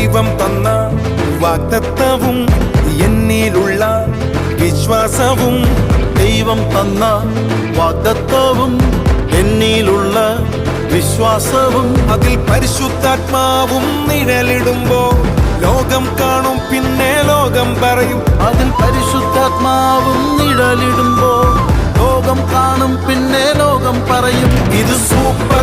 ദൈവം തന്ന വാഗ്ദത്തവും എന്നിലുള്ള വിശ്വാസവും ദൈവം തന്ന വാഗ്ദത്തവും എന്നിലുള്ള വിശ്വാസവും അതിൽ പരിശുദ്ധാത്മാവും നിഴലിടുമ്പോ ലോകം കാണും പിന്നെ ലോകം പറയും. അതിൽ പരിശുദ്ധാത്മാവും നിഴലിടുമ്പോ ലോകം കാണും പിന്നെ ലോകം പറയും. ഇത് സൂപ്പർ